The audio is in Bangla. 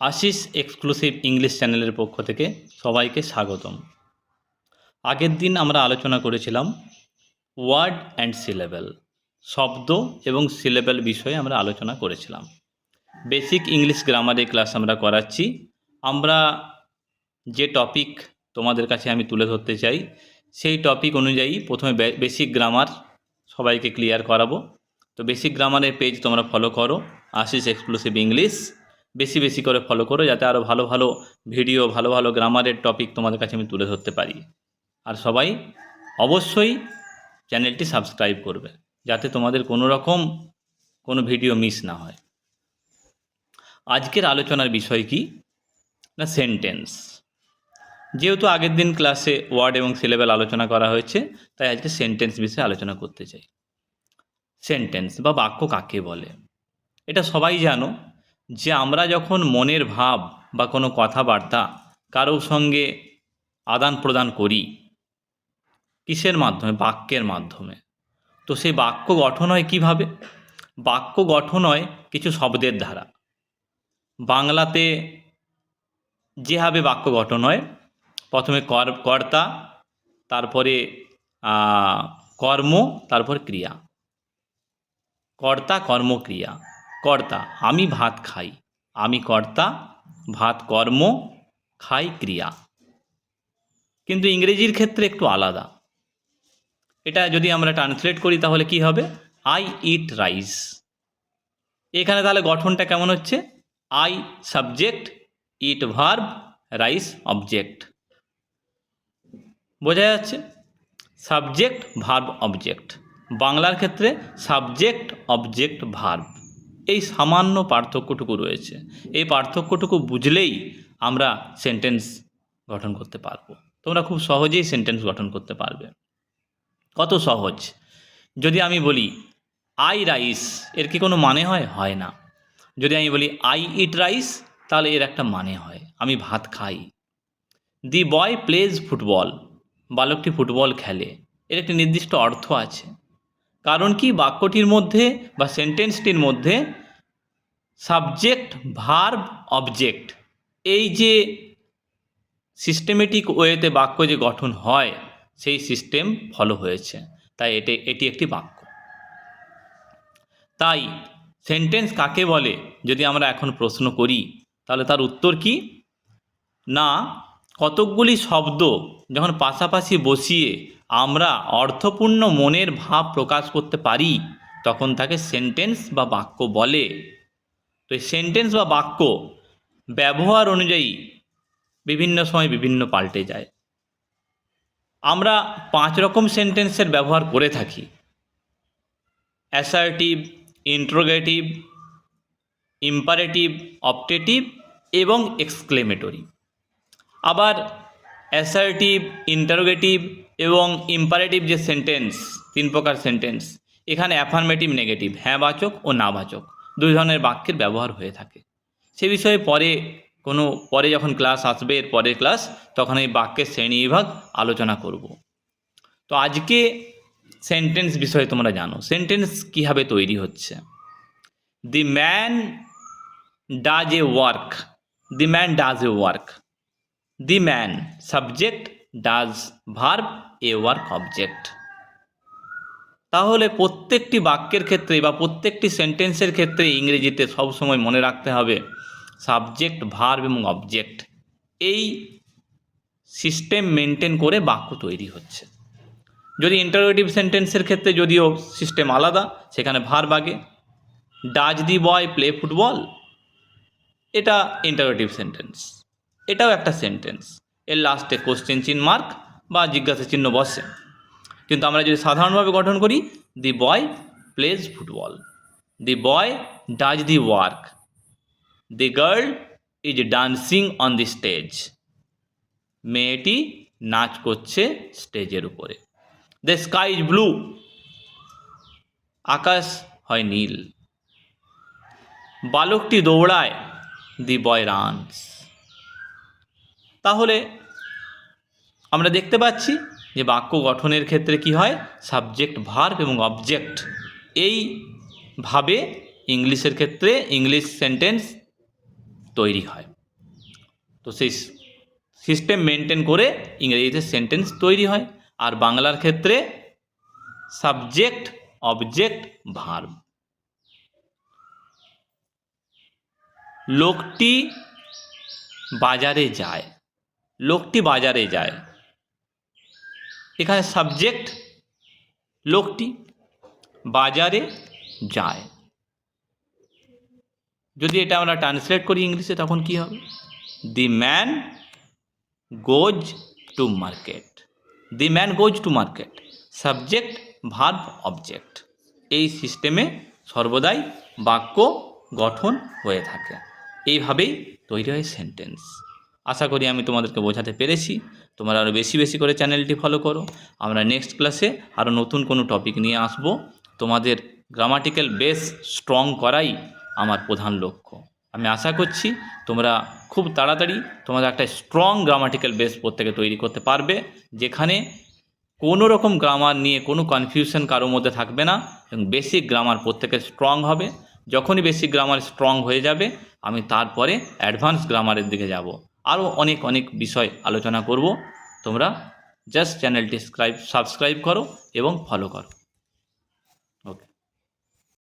আশিস এক্সক্লুসিভ ইংলিশ চ্যানেলের পক্ষ থেকে সবাইকে স্বাগতম। আগের দিন আমরা আলোচনা করেছিলাম ওয়ার্ড অ্যান্ড সিলেবেল, শব্দ এবং সিলেবেল বিষয়ে আমরা আলোচনা করেছিলাম। বেসিক ইংলিশ গ্রামারের ক্লাস আমরা করাচ্ছি। আমরা যে টপিক তোমাদের কাছে আমি তুলে ধরতে চাই, সেই টপিক অনুযায়ী প্রথমে বেসিক গ্রামার সবাইকে ক্লিয়ার করাবো। তো বেসিক গ্রামারের পেজ তোমরা ফলো করো, আশিস এক্সক্লুসিভ ইংলিশ। বেশি বেশি করে ফলো করো যাতে আরও ভালো ভালো ভিডিও ভালো ভালো গ্রামারের টপিক তোমাদের কাছে আমি তুলে ধরতে পারি। আর সবাই অবশ্যই চ্যানেলটি সাবস্ক্রাইব করবে, যাতে তোমাদের কোনো রকম কোনো ভিডিও মিস না হয়। আজকের আলোচনার বিষয় কি? না সেন্টেন্স যেহেতু আগের দিন ক্লাসে ওয়ার্ড এবং সিলেবেল আলোচনা করা হয়েছে, তাই আজকে সেন্টেন্স বিষয়ে আলোচনা করতে চাই। সেন্টেন্স বা বাক্য কাকে বলে? এটা সবাই জানো যে আমরা যখন মনের ভাব বা কোনো কথাবার্তা কারোর সঙ্গে আদান প্রদান করি, কিসের মাধ্যমে? বাক্যের মাধ্যমে। তো সেই বাক্য গঠন হয় কীভাবে? বাক্য গঠন হয় কিছু শব্দের দ্বারা। বাংলাতে যেভাবে বাক্য গঠন হয়, প্রথমে কর, কর্তা, তারপরে কর্ম, তারপর ক্রিয়া। কর্তা, কর্ম, ক্রিয়া। কর্তা, আমি ভাত খাই। আমি কর্তা, ভাত কর্ম, খাই ক্রিয়া। কিন্তু ইংরেজির ক্ষেত্রে একটু আলাদা। এটা যদি আমরা ট্রান্সলেট করি তাহলে কি হবে? আই ইট রাইস এখানে তাহলে গঠনটা কেমন হচ্ছে? I subject eat verb rice object বোঝা যাচ্ছে? সাবজেক্ট ভার্ব অবজেক্ট বাংলার ক্ষেত্রে সাবজেক্ট অবজেক্ট ভার্ব এই সামান্য পার্থক্যটুকু রয়েছে। এই পার্থক্যটুকু বুঝলেই আমরা সেন্টেন্স গঠন করতে পারব। তোমরা খুব সহজেই সেন্টেন্স গঠন করতে পারবে। কত সহজ? যদি আমি বলি আই রাইস এর কি কোনো মানে হয়? হয় না। যদি আমি বলি আই ইট রাইস তাহলে এর একটা মানে হয়। আমি ভাত খাই। দি বয় প্লেজ ফুটবল বালকটি ফুটবল খেলে। এর একটি নির্দিষ্ট অর্থ আছে। কারণ কি? বাক্যটির মধ্যে বা সেন্টেন্সটির মধ্যে সাবজেক্ট, ভার্ব, অবজেক্ট। এই যে সিস্টেমেটিক ওয়েতে বাক্য যে গঠন হয়, সেই সিস্টেম ফলো হয়েছে। তাই এটি এটি একটি বাক্য। তাই সেন্টেন্স কাকে বলে, যদি আমরা এখন প্রশ্ন করি, তাহলে তার উত্তর কি? না, কতকগুলি শব্দ যখন পাশাপাশি বসিয়ে আমরা অর্থপূর্ণ মনের ভাব প্রকাশ করতে পারি, তখন তাকে সেন্টেন্স বা বাক্য বলে। এই সেন্টেন্স বা বাক্য ব্যবহার অনুযায়ী বিভিন্ন সময় বিভিন্ন পাল্টে যায়। আমরা পাঁচ রকম সেন্টেন্সের ব্যবহার করে থাকি। অ্যাসার্টিভ ইন্ট্রোগেটিভ ইম্পারেটিভ অপটেটিভ এবং এক্সক্লেমেটরি আবার অ্যাসার্টিভ ইন্টারোগেটিভ এবং ইম্পারেটিভ যে সেন্টেন্স তিন প্রকার সেন্টেন্স এখানে অ্যাফার্মেটিভ নেগেটিভ হ্যাঁ বাচক ও না বাচক। দুই ধরনের বাক্যের ব্যবহার হয়ে থাকে। সে বিষয়ে পরে কোনো, পরে যখন ক্লাস আসবে, এর পরের ক্লাস, তখন এই বাক্যের শ্রেণি বিভাগ আলোচনা করব। তো আজকে সেন্টেন্স বিষয়ে তোমরা জানো। সেন্টেন্স কীভাবে তৈরি হচ্ছে? The man does a work the man does a work the man subject does verb a work object তাহলে প্রত্যেকটি বাক্যের ক্ষেত্রে বা প্রত্যেকটি সেন্টেন্সের ক্ষেত্রে ইংরেজিতে সবসময় মনে রাখতে হবে সাবজেক্ট ভার্ব এবং অবজেক্ট এই সিস্টেম মেনটেন করে বাক্য তৈরি হচ্ছে। যদি ইন্টারোগেটিভ সেন্টেন্সের ক্ষেত্রে যদিও সিস্টেম আলাদা, সেখানে ভার বাগে does the boy play football এটা ইন্টারোগেটিভ সেন্টেন্স এটাও একটা সেন্টেন্স এর লাস্টে কোশ্চেন চিহ্ন মার্ক বা জিজ্ঞাসা চিহ্ন বসে। কিন্তু আমরা যদি সাধারণভাবে গঠন করি the boy plays football the boy does the work the girl is dancing on the stage মেয়েটি নাচ করছে স্টেজের উপরে। দ্য স্কাই ইজ ব্লু আকাশ হয় নীল। বালকটি দৌড়ায়। দি বয় রানস তাহলে আমরা দেখতে পাচ্ছি যে বাক্য গঠনের ক্ষেত্রে কি হয়? সাবজেক্ট ভার্ব এবং অবজেক্ট এইভাবে ইংলিশের ক্ষেত্রে ইংলিশ সেন্টেন্স তৈরি হয়। তো সেই সিস্টেম মেনটেন করে ইংরেজিতে সেন্টেন্স তৈরি হয়। আর বাংলার ক্ষেত্রে সাবজেক্ট অবজেক্ট ভার্ব লোকটি বাজারে যায়। লোকটি বাজারে যায়। এখানে সাবজেক্ট লোকটি বাজারে যায়। যদি এটা আমরা ট্রান্সলেট করি ইংলিশে, তখন কি হবে? The man goes to market the man goes to market subject verb object এই সিস্টেমে সর্বদাই বাক্য গঠন হয়ে থাকে। এইভাবেই তৈরি হয় সেন্টেন্স আশা করি আমি তোমাদেরকে বোঝাতে পেরেছি। তোমরা আরও বেশি বেশি করে চ্যানেলটি ফলো করো। আমরা নেক্সট ক্লাসে আরও নতুন কোনো টপিক নিয়ে আসব। তোমাদের গ্রামাটিক্যাল বেস স্ট্রং করাই আমার প্রধান লক্ষ্য। আমি আশা করছি তোমরা খুব তাড়াতাড়ি তোমাদের একটা স্ট্রং গ্রামাটিক্যাল বেস প্রত্যেকে তৈরি করতে পারবে, যেখানে কোনো রকম গ্রামার নিয়ে কোনো কনফিউশন কারোর মধ্যে থাকবে না এবং বেসিক গ্রামার প্রত্যেকের স্ট্রং হবে। যখনই বেসিক গ্রামার স্ট্রং হয়ে যাবে, আমি তারপরে অ্যাডভান্স গ্রামারের দিকে যাব। আরও অনেক অনেক বিষয় আলোচনা করব। তোমরা জাস্ট চ্যানেলটি সাবস্ক্রাইব করো এবং ফলো করো।